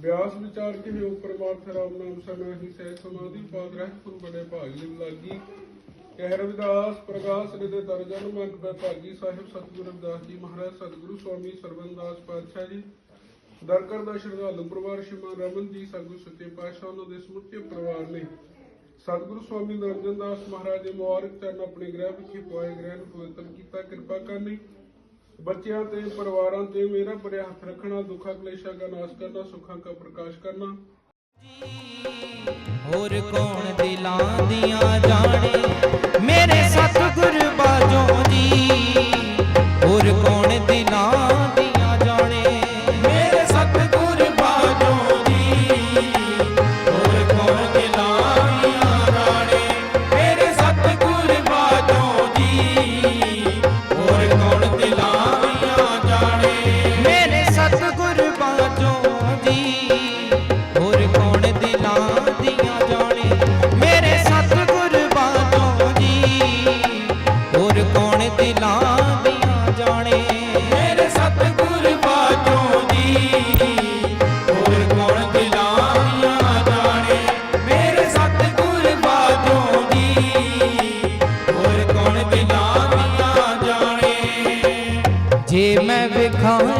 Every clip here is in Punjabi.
ਵਿਆਸ ਵਿਚਾਰ ਕੇ ਹੋ ਪਰਮਾਰਥ ਰਾਮ ਨਾਮ ਸਮਾਹੀ ਸਹਿ ਸਮਾਧੀ ਪਾਦ ਰਹਿ ਤੁਮ ਬੜੇ ਭਾਗ ਲਿਵ ਲਾਗੀ। ਕਹਿ ਰਵਿਦਾਸ, ਪ੍ਰਗਾਸ ਰਿਦੇ ਦਰਜਨ ਮੰਗ ਬੈ ਸਾਹਿਬ ਸਤਿਗੁਰੂ ਰਵਿਦਾਸ ਜੀ ਮਹਾਰਾਜ, ਸਤਿਗੁਰੂ ਸਵਾਮੀ ਸਰਵਨਦਾਸ ਪਾਤਸ਼ਾਹ ਜੀ। ਦਰਕਰ ਦਾ ਸ਼ਰਧਾਲੂ ਪਰਿਵਾਰ ਸ਼੍ਰੀਮਾਨ ਰਮਨ ਜੀ, ਸਤਿਗੁਰੂ ਸੱਚੇ ਪਾਤਸ਼ਾਹ ਉਹਨਾਂ ਦੇ ਸਮੁੱਚੇ ਪਰਿਵਾਰ ਨੇ। ਸਤਿਗੁਰੂ ਸਵਾਮੀ ਨਰਿੰਦਰ ਦਾਸ ਮਹਾਰਾਜ ਦੇ ਮੁਬਾਰਕ ਚਰਨ ਆਪਣੇ ਗ੍ਰਹਿ ਵਿਖੇ ਪਾਏ ਗ੍ਰਹਿ ਨੂੰ ਪਵਿੱਤਰ ਕੀਤਾ, ਕਿਰਪਾ ਕਰਨੀ। ਬੱਚਿਆਂ ਤੇ, ਪਰਿਵਾਰਾਂ ਤੇ ਮੇਰਾ ਬੜਿਆ ਹੱਥ ਰੱਖਣਾ, ਦੁੱਖਾਂ, ਕਲੇਸ਼ਾਂ ਦਾ ਨਾਸ਼ ਕਰਨਾ, ਸੁੱਖਾਂ ਦਾ ਪ੍ਰਕਾਸ਼ ਕਰਨਾ। ਹੋਰ ਕੌਣ ਦਿਲਾਂ ਦੀਆਂ ਜਾਣੇ?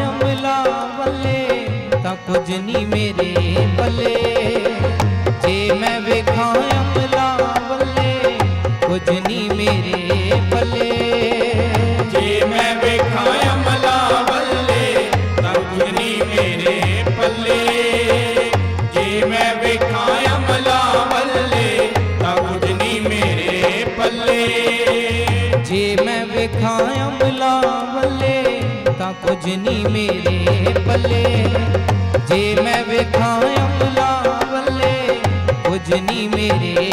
ਅਮਲਾ ਵੱਲੇ ਤਾਂ ਕੁਝ ਨਹੀਂ ਮੇਰੇ ਪੱਲੇ। ਜੇ ਮੈਂ ਵੇਖਾਂ ਅਮਲਾ ਵੱਲੇ, ਕੁਝ ਨਹੀਂ ਮੇਰੇ ਪੱਲੇ। ਜੇ ਮੈਂ ਵੇਖਾਂ ਅਮਲਾ ਵੱਲੇ, ਤਾਂ ਕੁਝ ਨਹੀਂ ਮੇਰੇ ਪੱਲੇ। ਜੇ ਮੈਂ ਵੇਖਾਂ ਅਮਲਾ ਵੱਲੇ, ਤਾਂ ਕੁਝ ਨਹੀਂ ਮੇਰੇ ਪੱਲੇ। ਜੇ ਮੈਂ ਵੇਖਾਂ ਅਮਲਾ ਵੱਲੇ ਤਾਂ ਕੁਝ ਨਹੀਂ ਮੇਰੇ ਪੱਲੇ। ਜੇ ਮੈਂ ਵੇਖਾਂ ਅਮਲਾ ਵੱਲੇ ਕੁਝ ਨਹੀਂ ਮੇਰੇ